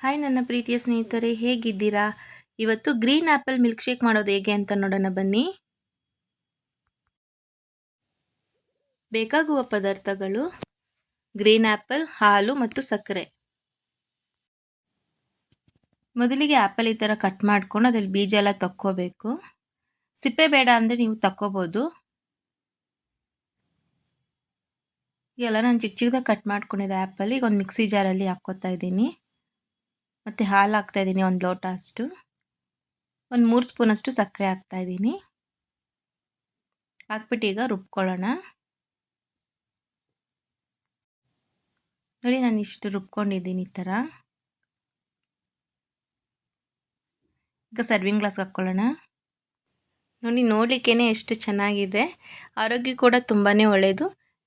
Hi ನನ್ನ ಪ್ರೀತಿಯ ಸ್ನೇಹಿತರೆ, ಹೇಗಿದ್ದೀರಾ? ಇವತ್ತು ಗ್ರೀನ್ ಆ್ಯಪಲ್ ಮಿಲ್ಕ್ ಶೇಕ್ ಮಾಡೋದು ಹೇಗೆ ಅಂತ ನೋಡೋಣ ಬನ್ನಿ. ಬೇಕಾಗುವ ಪದಾರ್ಥಗಳು ಗ್ರೀನ್ ಆ್ಯಪಲ್ ಹಾಲು ಮತ್ತು ಸಕ್ಕರೆ. ಮೊದಲಿಗೆ ಆ್ಯಪಲ್ ಈ ಥರ ಕಟ್ ಮಾಡ್ಕೊಂಡು ಅದ್ರಲ್ಲಿ ಬೀಜ ಎಲ್ಲ ತಕ್ಕೋಬೇಕು. ಸಿಪ್ಪೆ ಬೇಡ ಅಂದರೆ ನೀವು ತಕ್ಕೋಬೋದು. ಎಲ್ಲ ನಾನು ಚಿಕ್ಕ ಚಿಕ್ಕದಾಗಿ ಕಟ್ ಮಾಡ್ಕೊಂಡಿದ್ದೆ ಆ್ಯಪಲ್ ಈಗ ಒಂದು ಮಿಕ್ಸಿ ಜಾರಲ್ಲಿ ಹಾಕ್ಕೋತಾ ಇದ್ದೀನಿ. ಮತ್ತು ಹಾಲು ಹಾಕ್ತಾಯಿದ್ದೀನಿ ಒಂದು ಲೋಟ ಅಷ್ಟು. ಒಂದು ಮೂರು ಸ್ಪೂನಷ್ಟು ಸಕ್ಕರೆ ಹಾಕ್ತಾಯಿದ್ದೀನಿ ಹಾಕ್ಬಿಟ್ಟು ಈಗ ರುಬ್ಕೊಳ್ಳೋಣ. ನೋಡಿ ನಾನು ಇಷ್ಟು ರುಬ್ಕೊಂಡಿದ್ದೀನಿ ಈ ಥರ. ಈಗ ಸರ್ವಿಂಗ್ ಗ್ಲಾಸ್ಗೆ ಹಾಕ್ಕೊಳ್ಳೋಣ. ನೋಡಿ ನೋಡಲಿಕ್ಕೇ ಎಷ್ಟು ಚೆನ್ನಾಗಿದೆ. ಆರೋಗ್ಯ ಕೂಡ ತುಂಬಾ ಒಳ್ಳೆಯದು